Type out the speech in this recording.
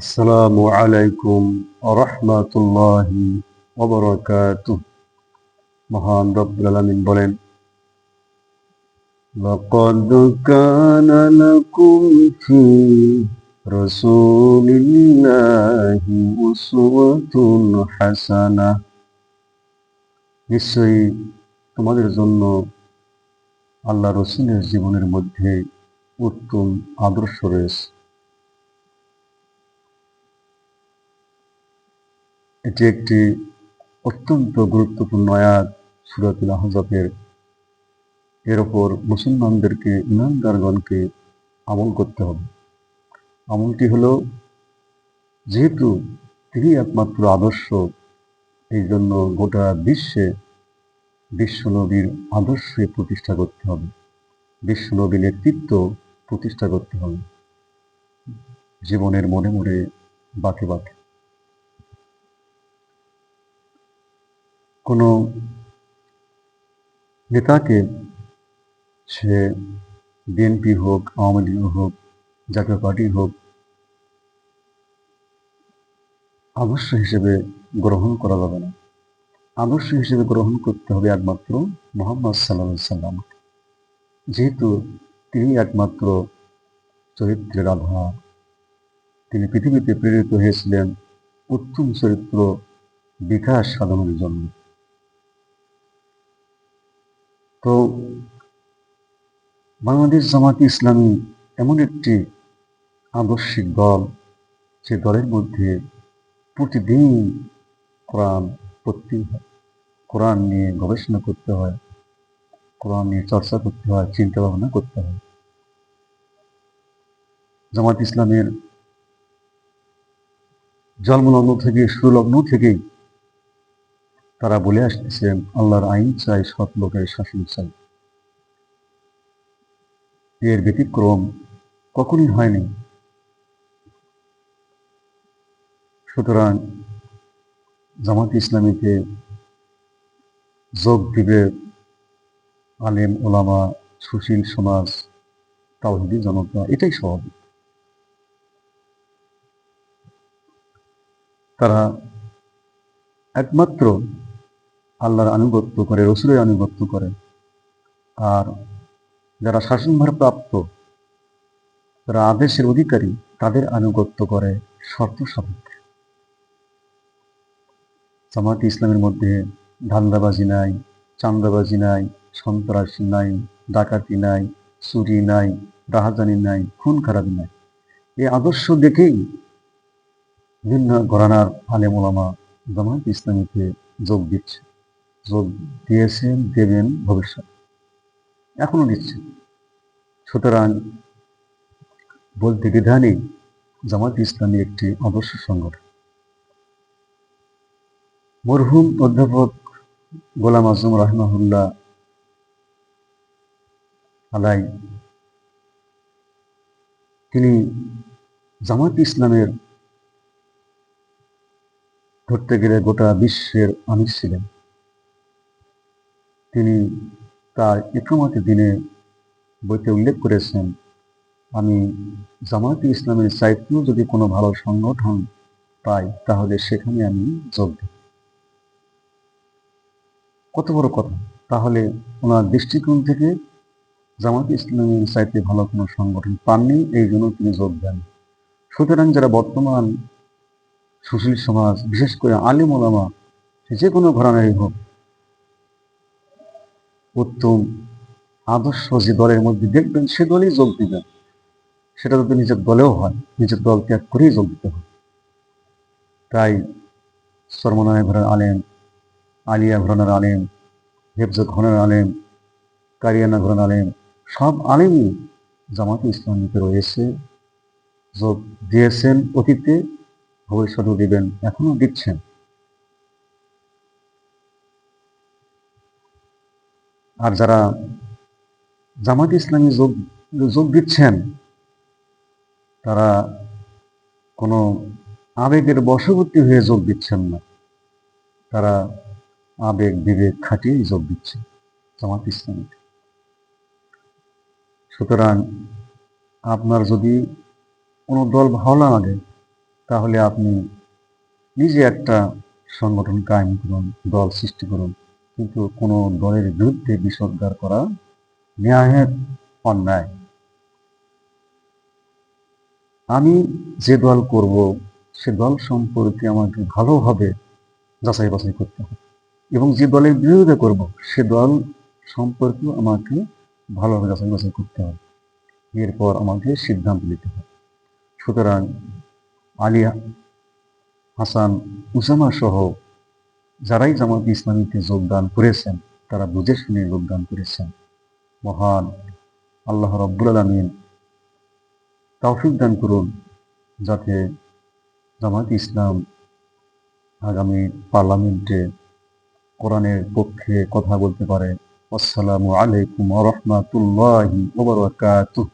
আসসালামু আলাইকুম রহমাতুল্লাহি ওবরাকাতুহ মহান রব্বুল আলামিন বলেন لقد كان لكم في رسول الله أسوة حسنة নিশ্চয়ই তোমাদের জন্য আল্লাহ রসুলের জীবনের মধ্যে উত্তম আদর্শ রয়েছে এটি একটি অত্যন্ত গুরুত্বপূর্ণ আয়াত সুরাতুল আহজাবের। এর ওপর মুসলমানদেরকে, ইমানদারগণকে আমল করতে হবে। আমলটি হলো, যেহেতু তিনি একমাত্র আদর্শ, এই জন্য গোটা বিশ্বে বিশ্বনবীর আদর্শে প্রতিষ্ঠা করতে হবে। বিশ্বনবীর নেতৃত্ব প্রতিষ্ঠা করতে হবে। জীবনের মনে মনে বাকে বাকে। কোনো নেতাকে সে বিএনপি হোক, আওয়ামী লীগ হোক, জাতীয় পার্টি হোক, আদর্শ হিসেবে গ্রহণ করা যাবে না। আদর্শ হিসেবে গ্রহণ করতে হবে একমাত্র মোহাম্মদ সাল্লা সাল্লাম যেহেতু তিনি একমাত্র চরিত্রের আধার, তিনি পৃথিবীতে প্রেরিত হয়েছিলেন উত্তম চরিত্র বিকাশ সাধনের জন্য। তো বাংলাদেশ জামাত ইসলামী এমন একটি আদর্শিক দল, যে দলের মধ্যে প্রতিদিন কোরআন পড়তে হয়, কোরআন নিয়ে গবেষণা করতে হয়, কোরআন নিয়ে চর্চা করতে হয় চিন্তা ভাবনা করতে হয়। জামাত ইসলামের জন্মলগ্ন থেকে সুলগ্ন থেকেই তারা বলে আসতেছেন, আল্লাহর আইন চাই, সৎ লোকের শাসন চাই। এর ব্যতিক্রম কখনই হয়নি। সুতরাং জামাত ইসলামীতে যোগ দিবে আলেম, ওলামা, সুশীল সমাজ, তাওহিদি জনতা, এটাই স্বাভাবিক। তারা একমাত্র আল্লাহর আনুগত্য করে, রসুলের আনুগত্য করে। আর যারা শাসনভার প্রাপ্ত যারা আদেশের অধিকারী, তাদের আনুগত্য করে শর্ত সাপেক্ষে জামাত ইসলামের মধ্যে ধান্দাবাজি নাই চান্দাবাজি নাই, সন্ত্রাসী নাই, ডাকাতি নাই, চুরি নাই, রাহাজানি নাই, খুন খারাপি নাই। এই আদর্শ দেখেই ভিন্ন ঘরানার আলেমোলামা জামাত ইসলামীতে যোগ দিচ্ছে। যোগ দিয়েছেন, দেবেন ভবিষ্যৎ। এখনও দিচ্ছেন সুতরাং বলতে দ্বিধা নেই জামাত ইসলামী একটি আদর্শ সংগঠন। মরহুম অধ্যাপক গোলাম আজম রাহমাহুল্লাহ আলাই, তিনি জামাত ইসলামের ধরতে গেলে গোটা বিশ্বের আমির ছিলেন। তিনি তার একমাত্র দিনে বইতে উল্লেখ করেছেন, আমি জামায়াতে ইসলামের চাইতেও যদি কোনো ভালো সংগঠন পাই, তাহলে সেখানে আমি যোগ দিই কত বড় কথা। তাহলে ওনার দৃষ্টিকোণ থেকে জামাত ইসলামের চাইতে ভালো কোনো সংগঠন পাননি, এই জন্য তিনি যোগ দেন। সুতরাং যারা বর্তমান সুশীল সমাজ, বিশেষ করে আলিম ওলামা যে কোনো ঘরানারই হোক উত্তম আদর্শ যে দলের মধ্যে দেখবেন সে দলেই যোগ দিবেন সেটা যদি নিজের দলেও হয়, নিজের দল ত্যাগ করেই যোগ দিতে হয়। তাই সর্বনয় ঘরের আলেম, আলিয়া ঘরানার আলেম, হেফজ ঘরানার আলেম, কারিয়ানা ঘরানার আলেম, সব আলেমই জামাতে ইসলামীতে রয়েছে। যোগ দিয়েছেন অতীতে, ভবিষ্যতেও দিবেন এখনও দিচ্ছেন। আর যারা জামাত ইসলামী যোগ যোগ দিচ্ছেন, তারা কোনো আবেগের বশবর্তী হয়ে যোগ দিচ্ছেন না। তারা আবেগ, বিবেক খাটিয়েই যোগ দিচ্ছে জামাত ইসলামী। সুতরাং আপনার যদি কোনো দল ভালো না লাগে, তাহলে আপনি নিজে একটা সংগঠন কায়েম করুন, দল সৃষ্টি করুন। কিন্তু কোনো দলের বিরুদ্ধে বিষোদ্গার করা ন্যায়ের অন্যায়। আমি যে দল করব, সে দল সম্পর্কে আমাকে ভালোভাবে যাচাই বাছাই করতে হবে। এবং যে দলের বিরোধিতা করব, সে দল সম্পর্কেও আমাকে ভালোভাবে যাচাই বাছাই করতে হবে। এরপর আমাকে সিদ্ধান্ত নিতে হবে। সুতরাং আলিয়া, হাসান উসামা সহ যারাই জামাত ইসলামীতে যোগদান করেছেন, তারা বুঝে শুনে যোগদান করেছেন। মহান আল্লাহ রব্বুল আলমিন তৌফিক দান করুন, যাতে জামাত ইসলাম আগামী পার্লামেন্টে কোরআনের পক্ষে কথা বলতে পারে। আসসালামু আলাইকুম রহমাতুল্লাহি ওবরাকাতুহ